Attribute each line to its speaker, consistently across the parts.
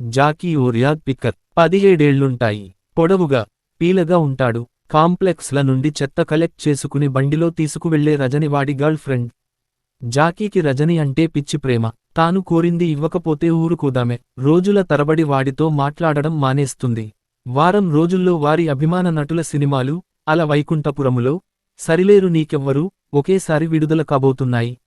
Speaker 1: Jackie ఓ picker. పదిహేడేళ్ళుంటాయి. పొడవుగా పీలగా ఉంటాడు. కాంప్లెక్స్ల నుండి చెత్త కలెక్ట్ చేసుకుని బండిలో తీసుకువెళ్ళే రజని వాడి గర్ల్ ఫ్రెండ్. జాకీకి రజని అంటే పిచ్చి ప్రేమ. తాను కోరింది ఇవ్వకపోతే ఊరుకోదామే. రోజుల తరబడి వాడితో మాట్లాడడం మానేస్తుంది. వారం రోజుల్లో వారి అభిమాన నటుల సినిమాలు అల వైకుంఠపురములో సరిలేరు నీకెవ్వరూ ఒకేసారి విడుదల కాబోతున్నాయి.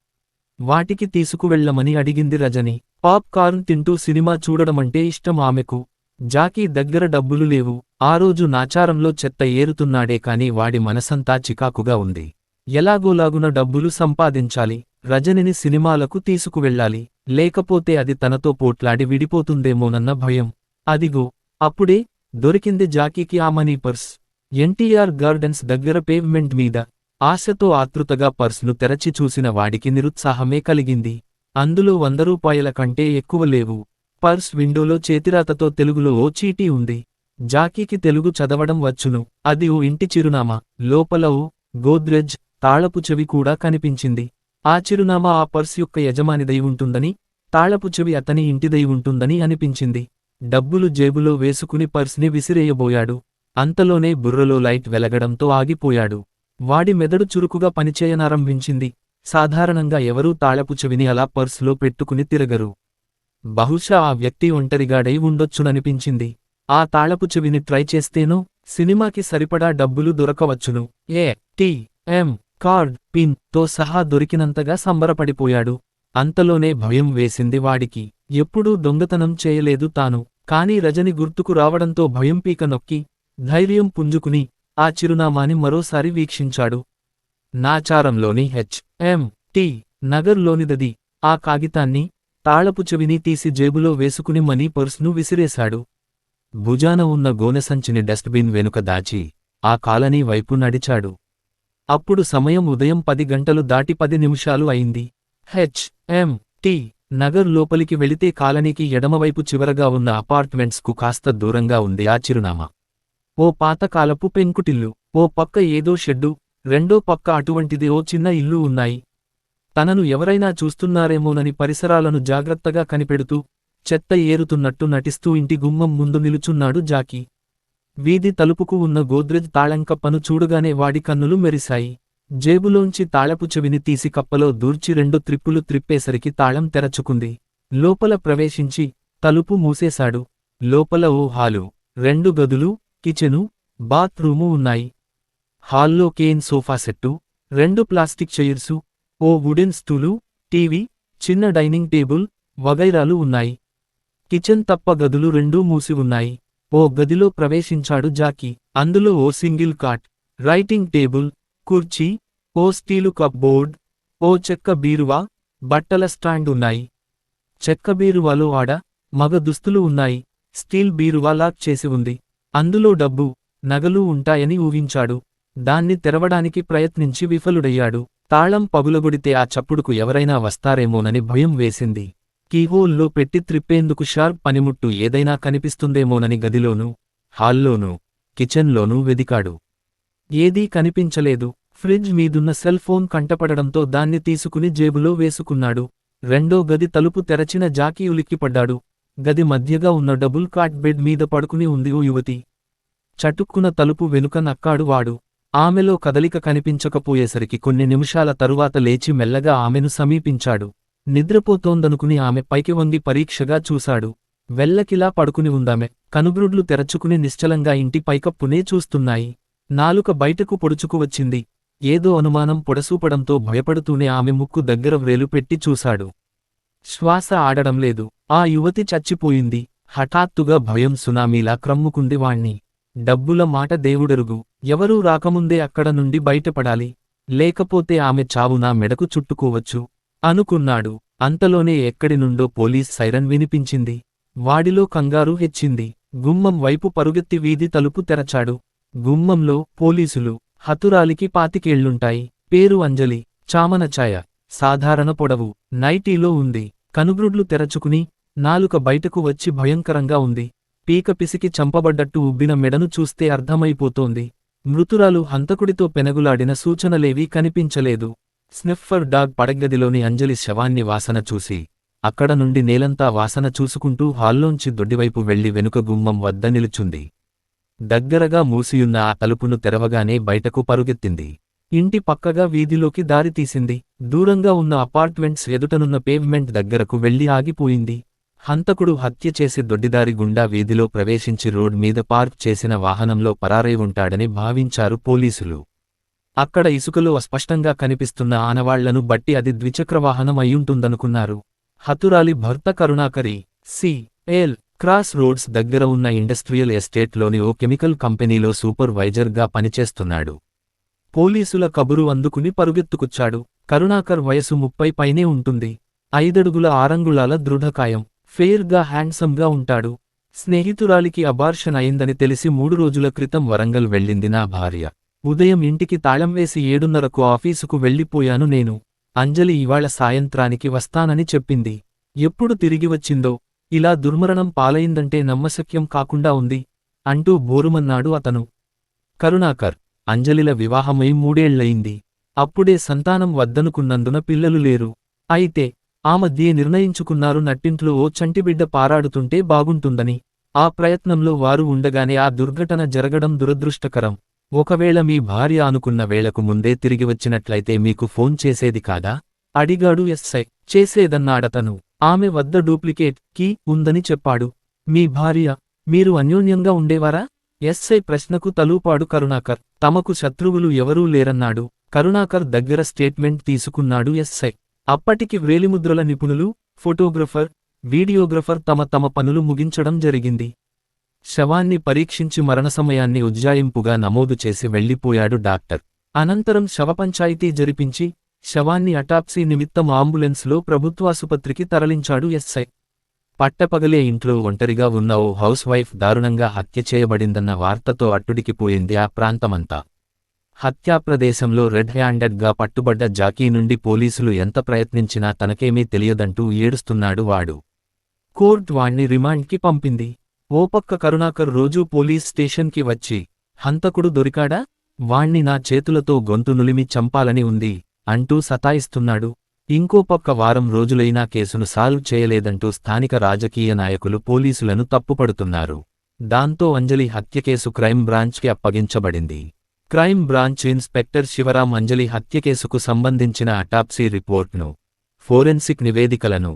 Speaker 1: వాటికి తీసుకువెళ్ళమని అడిగింది రజని. పాప్ కార్న్ తింటూ సినిమా చూడడమంటే ఇష్టం ఆమెకు. జాకీ దగ్గర డబ్బులు లేవు. ఆ రోజు నాచారంలో చెత్త ఏరుతున్నాడే కాని వాడి మనసంతా చికాకుగా ఉంది. ఎలాగోలాగున డబ్బులు సంపాదించాలి. రజనిని సినిమాలకు తీసుకువెళ్ళాలి. లేకపోతే అది తనతో పోట్లాడి విడిపోతుందేమోనన్న భయం. అదిగో అప్పుడే దొరికింది జాకీకి ఆ మనీ పర్స్. ఎన్టీఆర్ గార్డెన్స్ దగ్గర పేవ్మెంట్ మీద ఆశతో ఆతృతగా పర్స్ను తెరచి చూసిన వాడికి నిరుత్సాహమే కలిగింది. అందులో వంద రూపాయల కంటే ఎక్కువ లేవు. పర్స్ విండోలో చేతిరాతతో తెలుగులో ఓ చీటీ ఉంది. జాకీకి తెలుగు చదవడం వచ్చును. అది ఓ ఇంటి చిరునామా. లోపల ఓ గోద్రెజ్ తాళపు చెవి కూడా కనిపించింది. ఆ చిరునామా ఆ పర్స్ యొక్క యజమానిదై ఉంటుందని తాళపు చెవి అతని ఇంటిదై ఉంటుందని అనిపించింది. డబ్బులు జేబులో వేసుకుని పర్స్ని విసిరేయబోయాడు. అంతలోనే బుర్రలో లైట్ వెలగడంతో ఆగిపోయాడు. వాడి మెదడు చురుకుగా పనిచేయనారంభించింది. సాధారణంగా ఎవరూ తాళపు చెవిని అలా పర్సులో పెట్టుకుని తిరగరు. బహుశా ఆ వ్యక్తి ఒంటరిగాడై ఉండొచ్చుననిపించింది. ఆ తాళపు చెవిని ట్రై చేస్తేనో సినిమాకి సరిపడా డబ్బులు దొరకవచ్చును. ఏ టి ఎం కార్డ్ పిన్తో సహా దొరికినంతగా సంబరపడిపోయాడు. అంతలోనే భయం వేసింది వాడికి. ఎప్పుడూ దొంగతనం చేయలేదు తాను. కాని రజని గుర్తుకు రావడంతో భయం పీక నొక్కి ధైర్యం పుంజుకుని ఆ చిరునామాని మరోసారి వీక్షించాడు. నాచారంలోని హెచ్. ఎం. టి. నగర్లోనిదది. ఆ కాగితాన్ని తాళపు చెవిని తీసి జేబులో వేసుకుని మనీ పర్స్ను విసిరేశాడు. భుజాన ఉన్న గోనెసంచిని డస్ట్బిన్ వెనుక దాచి ఆ కాలనీ వైపు నడిచాడు. అప్పుడు సమయం ఉదయం పది గంటలు దాటి పది నిమిషాలు అయింది. హెచ్. ఎం. టి. నగర్ లోపలికి వెళితే కాలనీకి ఎడమవైపు చివరగా ఉన్న అపార్ట్మెంట్స్కు కాస్త దూరంగా ఉంది ఆ చిరునామా. ఓ పాతకాలపు పెంకుటిల్లు ఓ పక్క ఏదో షెడ్డు రెండో పక్క అటువంటిది ఓ చిన్న ఇల్లు ఉన్నాయి. తనను ఎవరైనా చూస్తున్నారేమోనని పరిసరాలను జాగ్రత్తగా కనిపెడుతూ చెత్త ఏరుతున్నట్టు నటిస్తూ ఇంటి గుమ్మం ముందు నిలుచున్నాడు జాకీ. వీధి తలుపుకు ఉన్న గోద్రెజ్ తాళం కప్పను చూడగానే వాడి కన్నులు మెరిశాయి. జేబులోంచి తాళపు చెవిని తీసి కప్పలో దూర్చి రెండు త్రిప్పులు త్రిప్పేసరికి తాళం తెరచుకుంది. లోపల ప్రవేశించి తలుపు మూసేశాడు. లోపల ఓ హాలు రెండు గదులు కిచెను బాత్రూము ఉన్నాయి. హాల్లో కేన్ సోఫా సెట్టు రెండు ప్లాస్టిక్ చైర్సు ఓ వుడెన్ స్టూలు టీవీ చిన్న డైనింగ్ టేబుల్ వగైరాలు ఉన్నాయి. కిచెన్ తప్ప గదులు రెండూ మూసి ఉన్నాయి. ఓ గదిలో ప్రవేశించాడు జాకీ. అందులో ఓ సింగిల్ కాట్ రైటింగ్ టేబుల్ కుర్చీ ఓ స్టీలు కప్ బోర్డ్ ఓ చెక్క బీరువా బట్టల స్టాండ్ ఉన్నాయి. చెక్క బీరువాలో ఆడ మగ దుస్తులు ఉన్నాయి. స్టీల్ బీరువా లాక్ చేసి ఉంది. అందులో డబ్బు నగలు ఉంటాయని ఊహించాడు. దాన్ని తెరవడానికి ప్రయత్నించి విఫలుడయ్యాడు. తాళం పగులగొడితే ఆ చప్పుడుకు ఎవరైనా వస్తారేమోనని భయం వేసింది. కీహోల్లో పెట్టి త్రిప్పేందుకు షార్ప్ పనిముట్టు ఏదైనా కనిపిస్తుందేమోనని గదిలోనూ హాల్లోనూ కిచెన్లోనూ వెదికాడు. ఏదీ కనిపించలేదు. ఫ్రిడ్జ్ మీదున్న సెల్ ఫోన్ కంటపడడంతో దాన్ని తీసుకుని జేబులో వేసుకున్నాడు. రెండో గది తలుపు తెరచిన జాకీ ఉలిక్కిపడ్డాడు. గది మధ్యగా ఉన్న డబుల్ కాట్ బెడ్ మీద పడుకుని ఉంది ఓ యువతి. చటుక్కున తలుపు వెనుక నక్కాడు వాడు. ఆమెలో కదలిక కనిపించకపోయేసరికి కొన్ని నిమిషాల తరువాత లేచి మెల్లగా ఆమెను సమీపించాడు. నిద్రపోతోందనుకుని ఆమె పైకి వంగి పరీక్షగా చూశాడు. వెల్లకిలా పడుకుని ఉందామె. కనుగ్రుడ్లు తెరచుకుని నిశ్చలంగా ఇంటి పైకప్పునే చూస్తున్నాయి. నాలుక బయటకు పొడుచుకు వచ్చింది. ఏదో అనుమానం పొడసూపడంతో భయపడుతూనే ఆమె ముక్కు దగ్గర వ్రేలు పెట్టి చూశాడు. శ్వాస ఆడడం లేదు. ఆ యువతి చచ్చిపోయింది. హఠాత్తుగా భయం సునామీలా క్రమ్ముకుంది వాణ్ణి. డబ్బుల మాట దేవుడెరుగు. ఎవరూ రాకముందే అక్కడ నుండి బయటపడాలి. లేకపోతే ఆమె చావు నా మెడకు చుట్టుకోవచ్చు. అనుకున్నాడు. అంతలోనే ఎక్కడి నుండో పోలీస్ సైరన్ వినిపించింది. వాడిలో కంగారు హెచ్చింది. గుమ్మం వైపు పరుగెత్తి వీధి తలుపు తెరచాడు. గుమ్మంలో పోలీసులు హతురాలికి పాతికేళ్ళుంటాయి. పేరు అంజలి చామనఛాయ సాధారణ పొడవు. నైటీలో ఉంది. కనుగ్రుడ్లు తెరచుకుని నాలుక బయటకు వచ్చి భయంకరంగా ఉంది. పీక పిసికి చంపబడ్డట్టు ఉబ్బిన మెడను చూస్తే అర్థమైపోతోంది. మృతురాలు హంతకుడితో పెనగులాడిన సూచనలేవీ కనిపించలేదు. స్నిఫర్ డాగ్ పడగదిలోని అంజలి శవాన్ని వాసన చూసి అక్కడ నుండి నేలంతా వాసన చూసుకుంటూ హాల్లోంచి దొడ్డివైపు వెళ్ళి వెనుక గుమ్మం వద్ద నిలుచుంది. దగ్గరగా మూసియున్న ఆ తలుపును తెరవగానే బయటకు పరుగెత్తింది. ఇంటి పక్కగా వీధిలోకి దారితీసింది దూరంగా ఉన్న అపార్ట్మెంట్స్ ఎదుటనున్న పేవ్మెంట్ దగ్గరకు వెళ్ళి ఆగిపోయింది. హంతకుడు హత్య చేసి దొడ్డిదారి గుండా వీధిలో ప్రవేశించి రోడ్ మీద పార్క్ చేసిన వాహనంలో పరారై ఉంటాడని భావించారు పోలీసులు. అక్కడ ఇసుకలో అస్పష్టంగా కనిపిస్తున్న ఆనవాళ్ళను బట్టి అది ద్విచక్ర వాహనం అయ్యుంటుందనుకున్నారు. హతురాలి భర్త కరుణాకరి సి ఎల్ క్రాస్ రోడ్స్ దగ్గర ఉన్న ఇండస్ట్రియల్ ఎస్టేట్లోని ఓ కెమికల్ కంపెనీలో సూపర్వైజర్గా పనిచేస్తున్నాడు. పోలీసుల కబురు అందుకుని పరుగెత్తుకొచ్చాడు. కరుణాకర్ వయసు ముప్పై పైనే ఉంటుంది. ఐదడుగుల ఆరంగుళాల దృఢకాయం. ఫేర్గా హ్యాండ్సమ్గా ఉంటాడు. స్నేహితురాలికి అబార్షన్ అయిందని తెలిసి మూడు రోజుల క్రితం వరంగల్ వెళ్ళింది నా భార్య. ఉదయం ఇంటికి తాళం వేసి ఏడున్నరకు ఆఫీసుకు వెళ్ళిపోయాను నేను. అంజలి ఇవాళ సాయంత్రానికి వస్తానని చెప్పింది. ఎప్పుడు తిరిగి వచ్చిందో? ఇలా దుర్మరణం పాలయిందంటే నమ్మశక్యం కాకుండా ఉంది. అంటూ బోరుమన్నాడు అతను. కరుణాకర్ అంజలిల వివాహమై మూడేళ్ళయింది. అప్పుడే సంతానం వద్దనుకున్నందున పిల్లలు లేరు. అయితే ఆ మధ్యే నిర్ణయించుకున్నారు నట్టింట్లో ఓ చంటిబిడ్డ పారాడుతుంటే బాగుంటుందని. ఆ ప్రయత్నంలో వారు ఉండగానే ఆ దుర్ఘటన జరగడం దురదృష్టకరం. ఒకవేళ మీ భార్య అనుకున్న వేళకు ముందే తిరిగి వచ్చినట్లయితే మీకు ఫోన్ చేసేది కాదా? అడిగాడు ఎస్ఐ. చేసేదన్నాడతను. ఆమె వద్ద డూప్లికేట్ కీ ఉందని చెప్పాడు. మీ భార్య మీరు అన్యోన్యంగా ఉండేవారా? ఎస్ఐ ప్రశ్నకు తలూపాడు కరుణాకర్. తమకు శత్రువులు ఎవరూ లేరన్నాడు. కరుణాకర్ దగ్గర స్టేట్మెంట్ తీసుకున్నాడు ఎస్ఐ. అప్పటికి వ్రేలిముద్రల నిపుణులు ఫోటోగ్రఫర్ వీడియోగ్రఫర్ తమ తమ పనులు ముగించడం జరిగింది. శవాన్ని పరీక్షించి మరణ సమయాన్ని ఉజ్జాయింపుగా నమోదు చేసి వెళ్ళిపోయాడు డాక్టర్. అనంతరం శవపంచాయతీ జరిపించి శవాన్ని అటాప్సీ నిమిత్తం అంబులెన్స్లో ప్రభుత్వాసుపత్రికి తరలించాడు ఎస్ఐ. పట్టపగలే ఇంట్లో ఒంటరిగా ఉన్న ఓ హౌస్ వైఫ్ దారుణంగా హత్య చేయబడిందన్న వార్తతో అట్టుడికిపోయింది ఆ ప్రాంతమంతా. హత్యా ప్రదేశంలో రెడ్ హ్యాండెడ్గా పట్టుబడ్డ జాకీ నుండి పోలీసులు ఎంత ప్రయత్నించినా తనకేమీ తెలియదంటూ ఏడుస్తున్నాడు వాడు. కోర్ట్ వాణ్ణి రిమాండ్కి పంపింది. ఓ పక్క కరుణాకర్ రోజూ పోలీస్ స్టేషన్కి వచ్చి హంతకుడు దొరికాడా? వాణ్ణి నా చేతులతో గొంతు నులిమి చంపాలని ఉంది అంటూ సతాయిస్తున్నాడు. ఇంకో పక్క వారం రోజులైనా కేసును సాల్వ్ చేయలేదంటూ స్థానిక రాజకీయ నాయకులు పోలీసులను తప్పుపడుతున్నారు. దాంతో అంజలి హత్య కేసు క్రైమ్ బ్రాంచ్కి అప్పగించబడింది. Crime branch inspector Sivaram Anjali హత్య కేసుకు సంబంధించిన అటాప్సీ రిపోర్ట్ను ఫోరెన్సిక్ నివేదికలను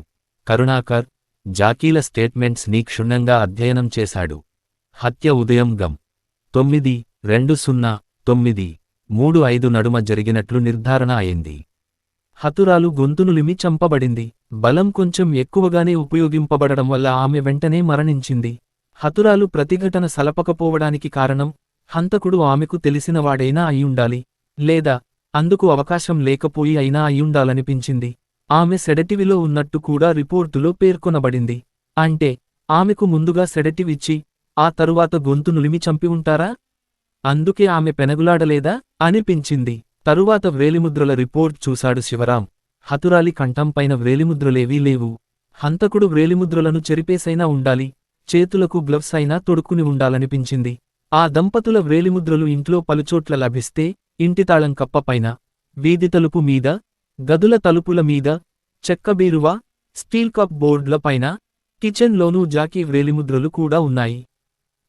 Speaker 1: కరుణాకర్ జాకీల స్టేట్మెంట్స్ని క్షుణ్ణంగా అధ్యయనం చేశాడు. హత్య ఉదయం గం తొమ్మిది రెండు సున్నా తొమ్మిది మూడు ఐదు నడుమ జరిగినట్లు నిర్ధారణ అయింది. హతురాలు గొంతునులిమి చంపబడింది. బలం కొంచెం ఎక్కువగానే ఉపయోగింపబడడం వల్ల ఆమె వెంటనే మరణించింది. హతురాలు ప్రతిఘటన సలపకపోవడానికి కారణం హంతకుడు ఆమెకు తెలిసినవాడైనా అయ్యుండాలి. లేదా అందుకు అవకాశం లేకపోయి అయినా అయ్యుండాలనిపించింది. ఆమె సెడటివిలో ఉన్నట్టు కూడా రిపోర్టులో పేర్కొనబడింది. అంటే ఆమెకు ముందుగా సెడటివ్ ఇచ్చి ఆ తరువాత గొంతు నులిమి చంపి ఉంటారా అందుకే ఆమె పెనగులాడలేదా? అనిపించింది. తరువాత వ్రేలిముద్రల రిపోర్ట్ చూశాడు శివరాం. హతురాలి కంఠంపైన వ్రేలిముద్రలేవీ లేవు. హంతకుడు వ్రేలిముద్రలను చెరిపేసైనా ఉండాలి చేతులకు గ్లవ్స్ అయినా తొడుక్కుని ఉండాలనిపించింది. ఆ దంపతుల వ్రేలిముద్రలు ఇంట్లో పలుచోట్ల లభిస్తే ఇంటి తాళం కప్పపైన వీధి తలుపు మీద గదుల తలుపుల మీద చెక్క బీరువా స్టీల్ కప్ బోర్డులపైన కిచెన్లోనూ జాకీ వ్రేలిముద్రలు కూడా ఉన్నాయి.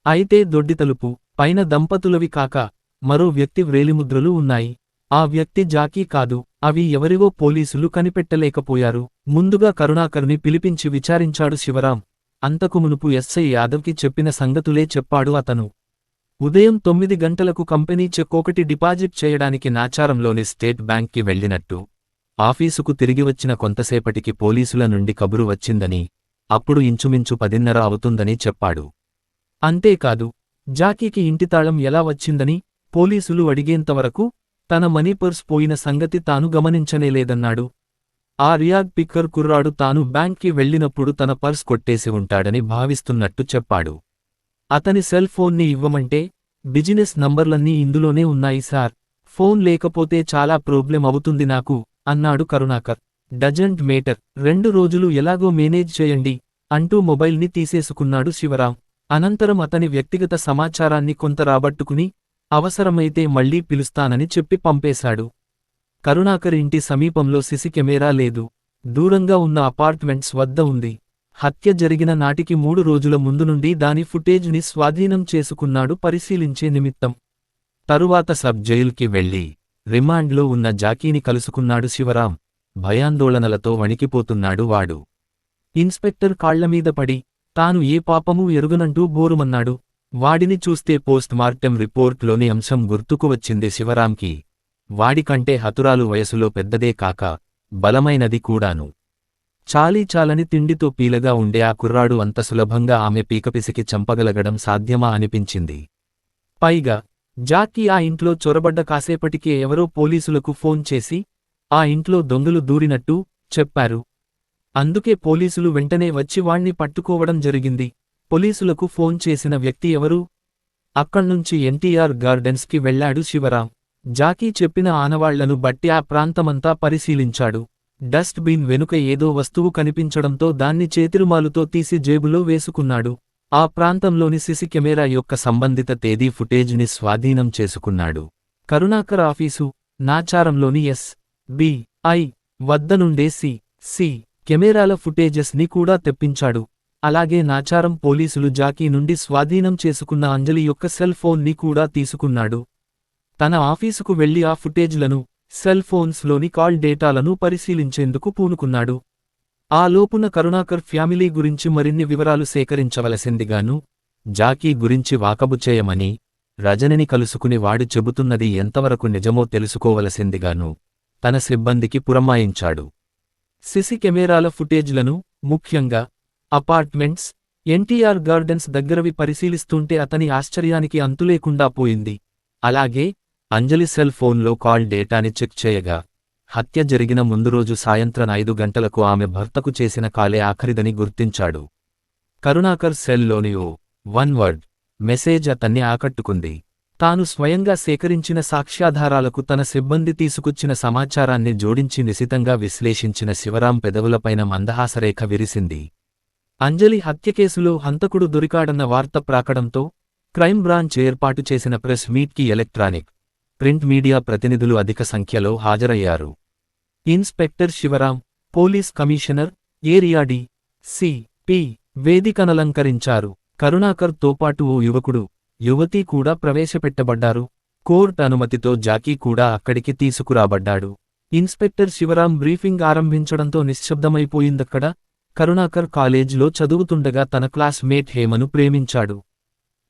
Speaker 1: అయితే దొడ్డి తలుపు పైన దంపతులవి కాక మరో వ్యక్తి వ్రేలిముద్రలు ఉన్నాయి. ఆ వ్యక్తి జాకీ కాదు. అవి ఎవరివో పోలీసులు కనిపెట్టలేకపోయారు. ముందుగా కరుణాకర్ని పిలిపించి విచారించాడు శివరాం అంతకు మునుపు ఎస్ఐ యాదవ్కి చెప్పిన సంగతులే చెప్పాడు అతను. ఉదయం తొమ్మిది గంటలకు కంపెనీ చెక్ ఒకటి డిపాజిట్ చేయడానికి నాచారంలోని స్టేట్ బ్యాంక్కి వెళ్ళినట్టు. ఆఫీసుకు తిరిగి వచ్చిన కొంతసేపటికి పోలీసుల నుండి కబురు వచ్చిందని అప్పుడు ఇంచుమించు పదిన్నర అవుతుందని చెప్పాడు. అంతేకాదు జాకీకి ఇంటి తాళం ఎలా వచ్చిందని పోలీసులు అడిగేంతవరకు తన మనీ పర్స్ పోయిన సంగతి తాను గమనించనేలేదన్నాడు ఆ రియాగ్ పిక్కర్ కుర్రాడు తాను బ్యాంక్కి వెళ్ళినప్పుడు తన పర్స్ కొట్టేసి ఉంటాడని భావిస్తున్నట్టు చెప్పాడు. అతని సెల్ ఫోన్ని ఇవ్వమంటే బిజినెస్ నంబర్లన్నీ ఇందులోనే ఉన్నాయి సార్. ఫోన్ లేకపోతే చాలా ప్రోబ్లెం అవుతుంది నాకు అన్నాడు కరుణాకర్. డజంట్ మేటర్ రెండు రోజులు ఎలాగో మేనేజ్ చేయండి అంటూ మొబైల్ని తీసేసుకున్నాడు శివరాం. అనంతరం అతని వ్యక్తిగత సమాచారాన్ని కొంత రాబట్టుకుని అవసరమైతే మళ్ళీ పిలుస్తానని చెప్పి పంపేశాడు. కరుణాకర్ ఇంటి సమీపంలో సిసి కెమెరా లేదు. దూరంగా ఉన్న అపార్ట్మెంట్స్ వద్ద ఉంది. హత్య జరిగిన నాటికి మూడు రోజుల ముందు నుండి దాని ఫుటేజ్ని స్వాధీనం చేసుకున్నాడు పరిశీలించే నిమిత్తం. తరువాత సబ్ జైలుకి వెళ్ళి రిమాండ్లో ఉన్న జాకీని కలుసుకున్నాడు శివరాం. భయాందోళనలతో వణికిపోతున్నాడు వాడు. ఇన్స్పెక్టర్ కాళ్ళమీద పడి తాను ఏ పాపమూ ఎరుగనంటూ బోరుమన్నాడు. వాడిని చూస్తే పోస్ట్ మార్టం రిపోర్ట్లోని అంశం గుర్తుకు వచ్చింది శివరాంకి. వాడికంటే హతురాలు వయసులో పెద్దదే కాక బలమైనది కూడాను. చాలీ చాలని తిండితో పీలగా ఉండే ఆ కుర్రాడు అంత సులభంగా ఆమె పీకపిసికి చంపగలగడం సాధ్యమా అనిపించింది. పైగా జాకీ ఆ ఇంట్లో చొరబడ్డ కాసేపటికే ఎవరో పోలీసులకు ఫోన్ చేసి ఆ ఇంట్లో దొంగలు దూరినట్టు చెప్పారు. అందుకే పోలీసులు వెంటనే వచ్చి వాణ్ణి పట్టుకోవడం జరిగింది. పోలీసులకు ఫోన్ చేసిన వ్యక్తి ఎవరు? అక్కడ్నుంచి ఎన్టీఆర్ గార్డెన్స్కి వెళ్ళాడు శివరాం. జాకీ చెప్పిన ఆనవాళ్ళను బట్టి ఆ ప్రాంతమంతా పరిశీలించాడు. డస్ట్ బిన్ వెనుక ఏదో వస్తువు కనిపించడంతో దాన్ని చేతిరుమాలుతో తీసి జేబులో వేసుకున్నాడు. ఆ ప్రాంతంలోని సిసి కెమెరా యొక్క సంబంధిత తేదీ ఫుటేజ్ని స్వాధీనం చేసుకున్నాడు. కరుణాకర్ ఆఫీసు నాచారంలోని ఎస్ బి ఐ వద్ద నుండే సి సి కెమెరాల ఫుటేజెస్ని కూడా తెప్పించాడు. అలాగే నాచారం పోలీసులు జాకీ నుండి స్వాధీనం చేసుకున్న అంజలి యొక్క సెల్ ఫోన్ని కూడా తీసుకున్నాడు. తన ఆఫీసుకు వెళ్ళి ఆ ఫుటేజ్లను సెల్ ఫోన్స్లోని కాల్ డేటాలను పరిశీలించేందుకు పూనుకున్నాడు. ఆ లోపున కరుణాకర్ ఫ్యామిలీ గురించి మరిన్ని వివరాలు సేకరించవలసిందిగాను జాకీ గురించి వాకబు చేయమని రజనిని కలుసుకుని వాడు చెబుతున్నది ఎంతవరకు నిజమో తెలుసుకోవలసిందిగాను తన సిబ్బందికి పురమాయించాడు. సిసి కెమెరాల ఫుటేజ్లను ముఖ్యంగా అపార్ట్మెంట్స్ ఎన్టీఆర్ గార్డెన్స్ దగ్గరవి పరిశీలిస్తుంటే అతని ఆశ్చర్యానికి అంతులేకుండా పోయింది. అలాగే అంజలి సెల్ ఫోన్లో కాల్ డేటాని చెక్ చేయగా హత్య జరిగిన ముందు రోజు సాయంత్రం ఐదు గంటలకు ఆమె భర్తకు చేసిన కాలే ఆఖరిదని గుర్తించాడు. కరుణాకర్ సెల్లోని ఓ వన్ వర్డ్ మెసేజ్ అతన్ని ఆకట్టుకుంది. తాను స్వయంగా సేకరించిన సాక్ష్యాధారాలకు తన సిబ్బంది తీసుకొచ్చిన సమాచారాన్ని జోడించి నిశితంగా విశ్లేషించిన శివరాం పెదవులపైన మందహాసరేఖ విరిసింది. అంజలి హత్యకేసులో హంతకుడు దొరికాడన్న వార్త ప్రాకడంతో క్రైమ్ బ్రాంచ్ ఏర్పాటు చేసిన ప్రెస్ మీట్కి ఎలక్ట్రానిక్ ప్రింట్ మీడియా ప్రతినిధులు అధిక సంఖ్యలో హాజరయ్యారు. Inspector Sivaram police commissioner area D C P వేదికనలంకరించారు. Karunakar తోపాటు ఓ యువకుడు యువతి కూడా ప్రవేశపెట్టబడ్డారు. కోర్టు అనుమతితో జాకీ కూడా అక్కడికి తీసుకురాబడ్డాడు. ఇన్స్పెక్టర్ శివరాం బ్రీఫింగ్ ఆరంభించడంతో నిశ్శబ్దమైపోయిందక్కడ కరుణాకర్ కాలేజ్లో చదువుతుండగా తన క్లాస్మేట్ హేమను ప్రేమించాడు.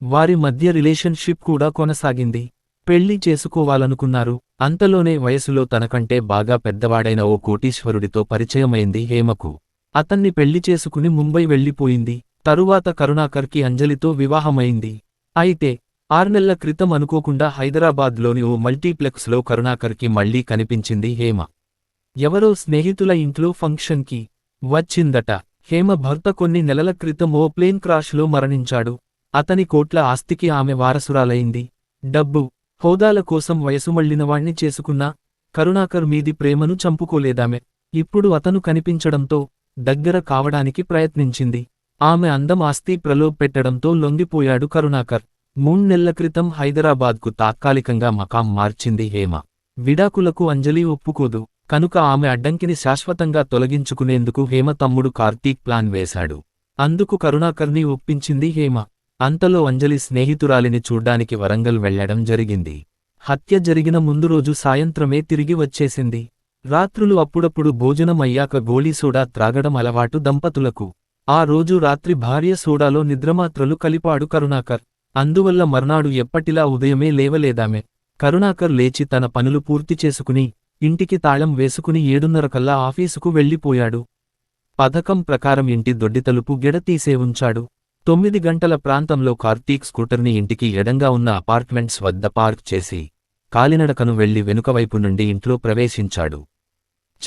Speaker 1: వారి మధ్య రిలేషన్షిప్ కూడా కొనసాగింది. పెళ్ళి చేసుకోవాలనుకున్నారు. అంతలోనే వయసులో తనకంటే బాగా పెద్దవాడైన ఓ కోటీశ్వరుడితో పరిచయమైంది హేమకు. అతన్ని పెళ్ళి చేసుకుని ముంబై వెళ్ళిపోయింది తరువాత కరుణాకర్కి అంజలితో వివాహమైంది. అయితే ఆర్నెళ్ళ క్రితం అనుకోకుండా హైదరాబాద్లోని ఓ మల్టీప్లెక్స్లో కరుణాకర్కి మళ్ళీ కనిపించింది హేమ. ఎవరో స్నేహితుల ఇంట్లో ఫంక్షన్కి వచ్చిందట. హేమ భర్త కొన్ని నెలల క్రితం ఓ ప్లేన్ క్రాష్లో మరణించాడు. అతని కోట్ల ఆస్తికి ఆమె వారసురాలైంది. డబ్బు హోదాల కోసం వయసు మళ్ళినవాణ్ణి చేసుకున్నా కరుణాకర్ మీది ప్రేమను చంపుకోలేదామె. ఇప్పుడు అతను కనిపించడంతో దగ్గర కావడానికి ప్రయత్నించింది. ఆమె అందం ఆస్తి ప్రలోభపెట్టడంతో లొంగిపోయాడు కరుణాకర్. మూణ్నెళ్ళ క్రితం హైదరాబాద్కు తాత్కాలికంగా మకాం మార్చింది హేమ. విడాకులకు అంజలి ఒప్పుకోదు. కనుక ఆమె అడ్డంకిని శాశ్వతంగా తొలగించుకునేందుకు హేమ తమ్ముడు కార్తీక్ ప్లాన్ వేశాడు. అందుకు కరుణాకర్ని ఒప్పించింది హేమ. అంతలో అంజలి స్నేహితురాలిని చూడ్డానికి వరంగల్ వెళ్ళడం జరిగింది. హత్య జరిగిన ముందు రోజు సాయంత్రమే తిరిగి వచ్చేసింది. రాత్రులు అప్పుడప్పుడు భోజనం అయ్యాక గోళీ సోడా త్రాగడం అలవాటు దంపతులకు. ఆ రోజు రాత్రి భార్య సోడాలో నిద్రమాత్రలు కలిపాడు కరుణాకర్. అందువల్ల మర్నాడు ఎప్పటిలా ఉదయమే లేవలేదామె. కరుణాకర్ లేచి తన పనులు పూర్తి చేసుకుని ఇంటికి తాళం వేసుకుని ఏడున్నరకల్లా ఆఫీసుకు వెళ్ళిపోయాడు. పథకం ప్రకారం ఇంటి దొడ్డితలుపు గెడతీసే ఉంచాడు. తొమ్మిది గంటల ప్రాంతంలో కార్తీక్ స్కూటర్ని ఇంటికి ఎడంగా ఉన్న అపార్ట్మెంట్స్ వద్ద పార్క్ చేసి కాలినడకను వెళ్ళి వెనుకవైపు నుండి ఇంట్లో ప్రవేశించాడు.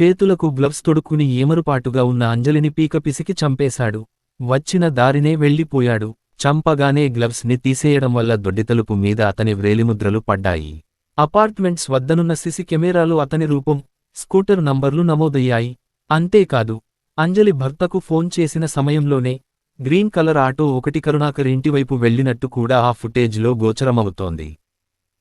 Speaker 1: చేతులకు గ్లవ్స్ తొడుక్కుని ఏమరుపాటుగా ఉన్న అంజలిని పీకపిసికి చంపేశాడు. వచ్చిన దారినే వెళ్ళిపోయాడు. చంపగానే గ్లవ్స్ని తీసేయడం వల్ల దొడ్డితలుపు మీద అతని వ్రేలిముద్రలు పడ్డాయి. అపార్ట్మెంట్స్ వద్దనున్న సిసి కెమెరాలు అతని రూపం స్కూటర్ నంబర్లు నమోదయ్యాయి. అంతేకాదు అంజలి భర్తకు ఫోన్ చేసిన సమయంలోనే గ్రీన్ కలర్ ఆటో ఒకటి కరుణాకర్ ఇంటివైపు వెళ్ళినట్టు కూడా ఆ ఫుటేజ్లో గోచరమవుతోంది.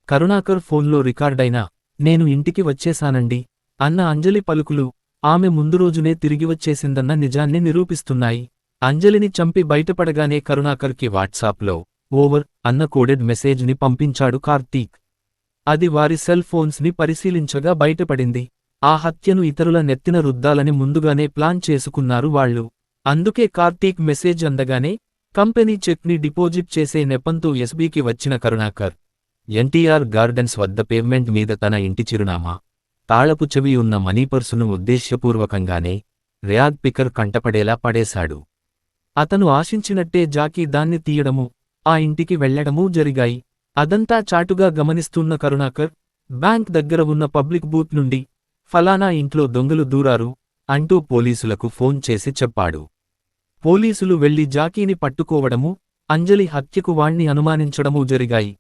Speaker 1: కరుణాకర్ ఫోన్లో రికార్డైన నేను ఇంటికి వచ్చేశానండి అన్న అంజలి పలుకులు ఆమె ముందు రోజునే తిరిగి వచ్చేసిందన్న నిజాన్ని నిరూపిస్తున్నాయి. అంజలిని చంపి బయటపడగానే కరుణాకర్కి వాట్సాప్లో ఓవర్ అన్న కోడెడ్ మెసేజ్ని పంపించాడు కార్తీక్. అది వారి సెల్ ఫోన్స్ని పరిశీలించగా బయటపడింది. ఆ హత్యను ఇతరుల నెత్తిన రుద్దాలని ముందుగానే ప్లాన్ చేసుకున్నారు వాళ్ళు. అందుకే కార్తీక్ మెసేజ్ అందగానే కంపెనీ చెక్ని డిపాజిట్ చేసే నెపంతో ఎస్బీకి వచ్చిన కరుణాకర్. ఎన్టీఆర్ గార్డెన్స్ వద్ద పేమెంట్ మీద తన ఇంటి చిరునామా. తాళపు చెవి ఉన్న మనీపర్సును ఉద్దేశ్యపూర్వకంగానే ర్యాగ్ పికర్ కంటపడేలా పడేశాడు. అతను ఆశించినట్టే జాకీ దాన్ని తీయడము ఆ ఇంటికి వెళ్ళడమూ జరిగాయి. అదంతా చాటుగా గమనిస్తున్న కరుణాకర్ బ్యాంక్ దగ్గర ఉన్న పబ్లిక్ బూత్ నుండి ఫలానా ఇంట్లో దొంగలు దూరారు అంటూ పోలీసులకు ఫోన్ చేసి చెప్పాడు. పోలీసులు వెళ్ళి జాకీని పట్టుకోవడము అంజలి హత్యకు వాణ్ణి అనుమానించడమూ జరిగాయి.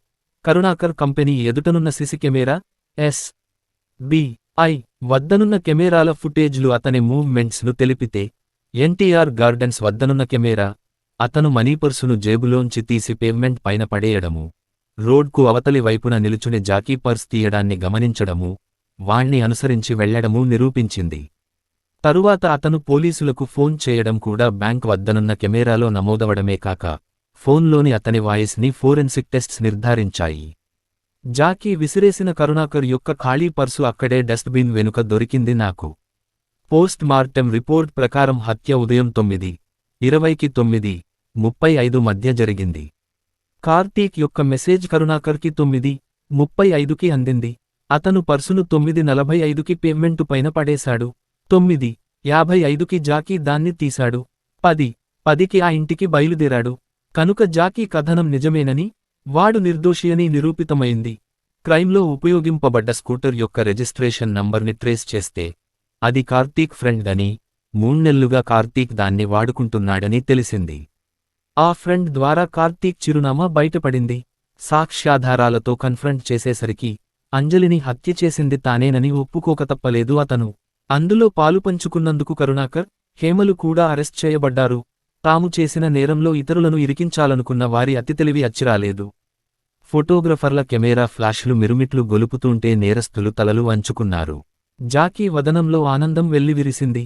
Speaker 1: Karunakar company ఎదుటనున్న CC camera S B I వద్దనున్న కెమెరాల ఫుటేజ్లు అతని మూవ్మెంట్స్ను తెలిపితే ఎన్టీఆర్ గార్డెన్స్ వద్దనున్న కెమెరా అతను మనీపర్సును జేబులోంచి తీసి పేమెంట్ పైన పడేయడము. రోడ్కు అవతలి వైపున నిలుచుని జాకీ పర్స్ తీయడాన్ని గమనించడము వాణ్ణి అనుసరించి వెళ్ళడమూ నిరూపించింది. తరువాత అతను పోలీసులకు ఫోన్ చేయడం కూడా బ్యాంక్ వద్దనున్న కెమెరాలో నమోదవడమే కాక ఫోన్లోని అతని వాయిస్ని ఫోరెన్సిక్ టెస్ట్స్ నిర్ధారించాయి. జాకీ విసిరేసిన కరుణాకర్ యొక్క ఖాళీ పర్సు అక్కడే డస్ట్బిన్ వెనుక దొరికింది నాకు. పోస్ట్ మార్టం రిపోర్ట్ ప్రకారం హత్య ఉదయం తొమ్మిది ఇరవైకి తొమ్మిది ముప్పై ఐదు మధ్య జరిగింది. కార్తీక్ యొక్క మెసేజ్ కరుణాకర్కి తొమ్మిది ముప్పై ఐదుకి అందింది. అతను పర్సును తొమ్మిది నలభై ఐదుకి పేమెంటు పైన పడేశాడు. తొమ్మిది యాభై ఐదుకి జాకీ దాన్ని తీశాడు. పది పదికి ఆ ఇంటికి బయలుదేరాడు. కనుక జాకీ కథనం నిజమేనని వాడు నిర్దోషియని నిరూపితమైంది. క్రైమ్లో ఉపయోగింపబడ్డ స్కూటర్ యొక్క రిజిస్ట్రేషన్ నంబర్ని ట్రేస్ చేస్తే అది కార్తీక్ ఫ్రెండ్ అని మూణ్ణెల్లుగా కార్తీక్ దాన్ని వాడుకుంటున్నాడని తెలిసింది. ఆ ఫ్రెండ్ ద్వారా కార్తీక్ చిరునామా బయటపడింది. సాక్ష్యాధారాలతో కన్ఫ్రంట్ చేసేసరికి అంజలిని హత్య చేసింది తానేనని ఒప్పుకోక తప్పలేదు అతను. అందులో పాలుపంచుకున్నందుకు కరుణాకర్ హేమలు కూడా అరెస్ట్ చేయబడ్డారు. తాము చేసిన నేరంలో ఇతరులను ఇరికించాలనుకున్న వారి అతి తెలివి అచ్చిరాలేదు. ఫోటోగ్రఫర్ల కెమెరా ఫ్లాష్లు మిరుమిట్లు గొలుపుతుంటే నేరస్తులు తలలు వంచుకున్నారు. జాకీ వదనంలో ఆనందం వెల్లివిరిసింది.